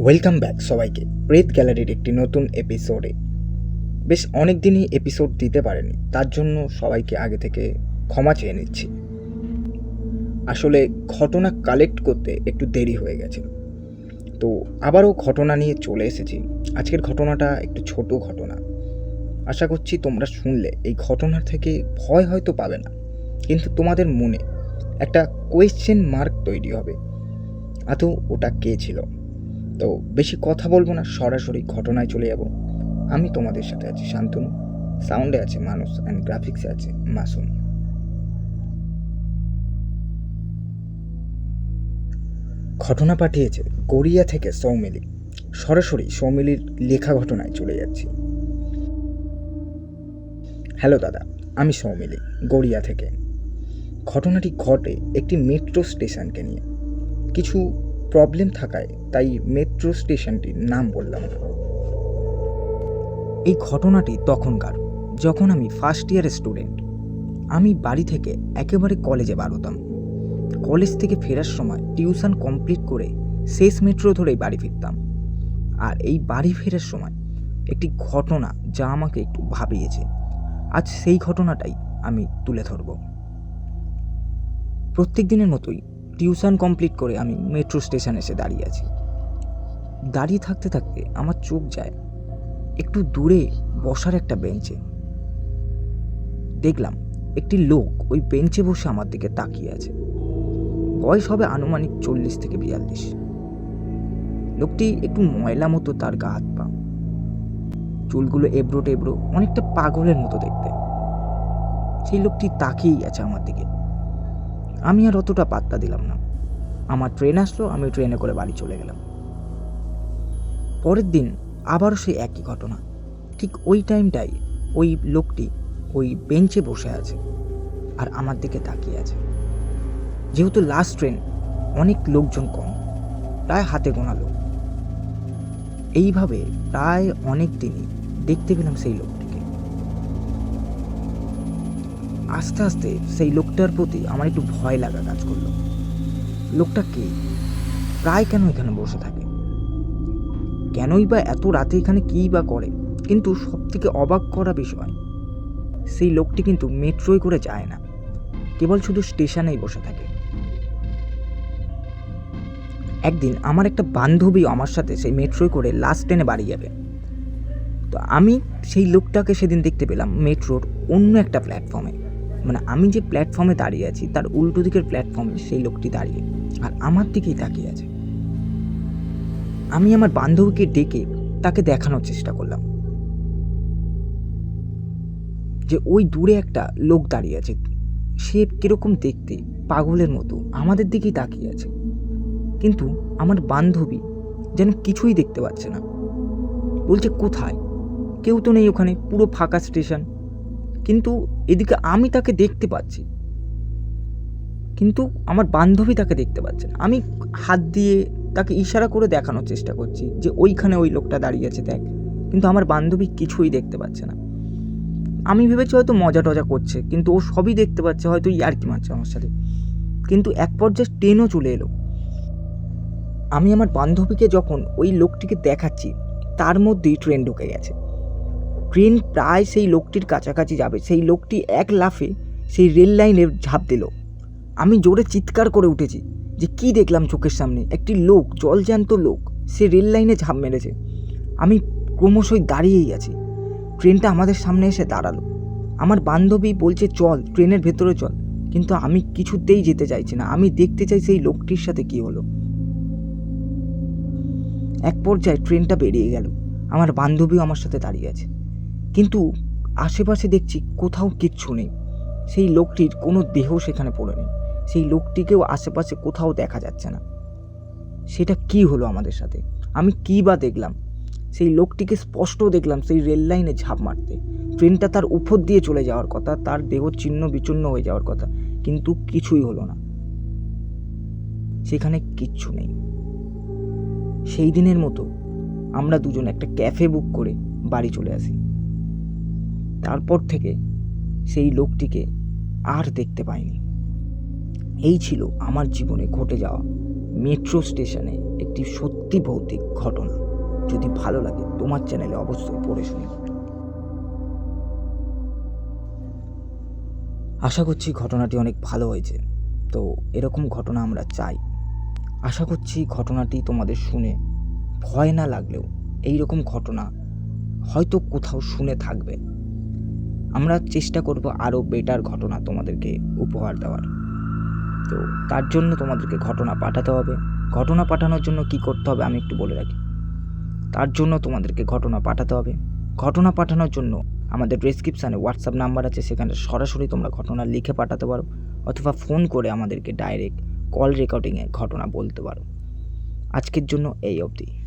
Welcome back সবাইকে। প্রেত গ্যালারির একটি নতুন এপিসোডে বেশ অনেক দিনই এপিসোড দিতে পারেনি, তার জন্য সবাইকে আগে থেকে ক্ষমা চেয়ে নিচ্ছি। আসলে ঘটনা কালেক্ট করতে একটু দেরি হয়ে গেছে। তো আবারও ঘটনা নিয়ে চলে এসেছি। আজকের ঘটনাটা একটু ছোট ঘটনা। আশা করছি তোমরা শুনলে, এই ঘটনার থেকে ভয় হয়তো পাবে না। কিন্তু তোমাদের মনে একটা কোয়েশ্চেন মার্ক তৈরি হবে। আদৌ ওটা কে ছিল? তো বেশি কথা বলব না, সরাসরি ঘটনায় চলে যাব। আমি তোমাদের সাথে আছি, শান্তনু। সাউন্ডে আছে মানুষ অ্যান্ড গ্রাফিক্সে আছে মাসুম। ঘটনা পাঠিয়েছে গড়িয়া থেকে সৌমিলি। সরাসরি সৌমিলির লেখা ঘটনায় চলে যাচ্ছি। হ্যালো দাদা, আমি সৌমিলি, গড়িয়া থেকে। ঘটনাটি ঘটে একটি মেট্রো স্টেশনকে নিয়ে। কিছু প্রবলেম থাকায় তাই মেট্রো স্টেশনটির নাম বললাম। না এই ঘটনাটি তখনকার, যখন আমি ফার্স্ট ইয়ারের স্টুডেন্ট আমি বাড়ি থেকে একেবারে কলেজে বারোতাম কলেজ থেকে ফেরার সময় টিউশন কমপ্লিট করে শেষ মেট্রো ধরেই বাড়ি ফিরতাম। আর এই বাড়ি ফেরার সময় একটি ঘটনা যা আমাকে একটু ভাবিয়েছে। আজ সেই ঘটনাটাই আমি তুলে ধরব। প্রত্যেক দিনের মতোই টিউশন কমপ্লিট করে আমি মেট্রো স্টেশন এসে দাঁড়িয়ে আছি। দাঁড়িয়ে থাকতে থাকতে আমার চোখ যায় একটু দূরে বসার একটা বেঞ্চে। দেখলাম একটি লোক ওই বেঞ্চে বসে আমার দিকে তাকিয়ে আছে। বয়স হবে আনুমানিক চল্লিশ থেকে বিয়াল্লিশ। লোকটি একটু ময়লা মতো তার গা হাত পা। চুলগুলো এবড়ো টেবড়ো, অনেকটা পাগলের মতো দেখতে। সেই লোকটি তাকিয়েই আছে আমার দিকে। আমি আর অতটা পাত্তা দিলাম না। আমার ট্রেন আসলো, আমি ট্রেনে করে বাড়ি চলে গেলাম। পরের দিন আবারও সেই একই ঘটনা। ঠিক ওই টাইমটাই ওই লোকটি ওই বেঞ্চে বসে আছে আর আমার দিকে তাকিয়ে আছে। যেহেতু লাস্ট ট্রেন অনেক লোকজন কম, প্রায় হাতে গোনা লোক। এইভাবে প্রায় অনেক দিনই দেখতে পেলাম সেই লোকটিকে আস্তে আস্তে সেই লোকটার প্রতি আমার একটু ভয় লাগা কাজ করল। লোকটা কে? প্রায় কেন এখানে বসে থাকে? কেনই বা এত রাতে এখানে কী বা করে? কিন্তু সব থেকে অবাক করা বিষয়, সেই লোকটি কিন্তু মেট্রোয় করে যায় না। কেবল শুধু স্টেশনেই বসে থাকে। একদিন আমার একটা বান্ধবী আমার সাথে সেই মেট্রোয় করে লাস্ট ট্রেনে বাড়ি যাবে। তো আমি সেই লোকটাকে সেদিন দেখতে পেলাম মেট্রোর অন্য একটা প্ল্যাটফর্মে মানে আমি যে প্ল্যাটফর্মে দাঁড়িয়ে আছি, তার উল্টো দিকের প্ল্যাটফর্মে সেই লোকটি দাঁড়িয়ে। আর আমার দিকেই তাকিয়ে আছে। আমি আমার বান্ধবীকে ডেকে তাকে দেখানোর চেষ্টা করলাম। যে ওই দূরে একটা লোক দাঁড়িয়ে আছে। সে কীরকম দেখতে, পাগলের মতো, আমাদের দিকেই তাকিয়ে আছে। কিন্তু আমার বান্ধবী যেন কিছুই দেখতে পাচ্ছে না। বলছে, কোথায়? কেউ তো নেই ওখানে, পুরো ফাঁকা স্টেশন কিন্তু এদিকে আমি তাকে দেখতে পাচ্ছি। কিন্তু আমার বান্ধবী তাকে দেখতে পাচ্ছে না আমি হাত দিয়ে তাকে ইশারা করে দেখানোর চেষ্টা করছি যে ওইখানে ওই লোকটা দাঁড়িয়ে আছে, দেখ। কিন্তু আমার বান্ধবী কিছুই দেখতে পাচ্ছে না। আমি ভেবেছি হয়তো মজা টজা করছে, কিন্তু ও সবই দেখতে পাচ্ছে, হয়তো ইয়ার্কি মারছে আমার সাথে। কিন্তু এক পর্যায়ে ট্রেনও চলে এলো। আমি আমার বান্ধবীকে যখন ওই লোকটিকে দেখাচ্ছি, তার মধ্যেই ট্রেন ঢুকে গেছে। ট্রেন প্রায় সেই লোকটির কাছাকাছি যাবে। সেই লোকটি এক লাফে সেই রেল লাইনে ঝাঁপ দিল। আমি জোরে চিৎকার করে উঠেছি যে কি দেখলাম চোখের সামনে? একটি লোক, জলজ্যান্ত লোক, সে রেল লাইনে ঝাঁপ মেরেছে। আমি ক্রমশই দাঁড়িয়েই আছি। ট্রেনটা আমাদের সামনে এসে দাঁড়াল। আমার বান্ধবী বলছে, চল, ট্রেনের ভেতরে চল। কিন্তু আমি কিছুতেই যেতে চাইছি না। আমি দেখতে চাই সেই লোকটির সাথে কি হলো। এক পর্যায়ে ট্রেনটা বেরিয়ে গেল। আমার বান্ধবীও আমার সাথে দাঁড়িয়ে আছে। কিন্তু আশেপাশে দেখছি কোথাও কিচ্ছু নেই। সেই লোকটির কোনো দেহ সেখানে পড়ে নেই। সেই লোকটিকেও আশেপাশে কোথাও দেখা যাচ্ছে না। সেটা কি হলো আমাদের সাথে? আমি কী বা দেখলাম? সেই লোকটিকে স্পষ্ট দেখলাম সেই রেল লাইনে ঝাঁপ মারতে। ট্রেনটা তার উপর দিয়ে চলে যাওয়ার কথা, তার দেহ ছিন্ন বিচ্ছিন্ন হয়ে যাওয়ার কথা, কিন্তু কিছুই হলো না। সেখানে কিচ্ছু নেই। সেই দিনের মতো আমরা দুজন একটা ক্যাফে বুক করে বাড়ি চলে আসি। তারপর থেকে সেই লোকটিকে আর দেখতে পাইনি। এই ছিল আমার জীবনে ঘটে যাওয়া মেট্রো স্টেশনে একটি সত্যি ভৌতিক ঘটনা। যদি ভালো লাগে তোমার চ্যানেলে অবশ্যই পড়ে শুনি আশা করছি ঘটনাটি অনেক ভালো হয়েছে। তো এরকম ঘটনা আমরা চাই। আশা করছি ঘটনাটি তোমাদের শুনে ভয় না লাগলেও এই রকম ঘটনা হয়তো কোথাও শুনে থাকবে। আমরা চেষ্টা করব আরও বেটার ঘটনা তোমাদেরকে উপহার দেওয়ার। তো তার জন্য তোমাদেরকে ঘটনা পাঠাতে হবে। ঘটনা পাঠানোর জন্য কি করতে হবে আমি একটু বলে রাখি। তার জন্য তোমাদেরকে ঘটনা পাঠাতে হবে। ঘটনা পাঠানোর জন্য আমাদের ডেসক্রিপশানে হোয়াটসঅ্যাপ নাম্বার আছে, সেখানে সরাসরি তোমরা ঘটনা লিখে পাঠাতে পারো, অথবা ফোন করে আমাদেরকে ডাইরেক্ট কল রেকর্ডিংয়ে ঘটনা বলতে পারো। আজকের জন্য এই অবধি।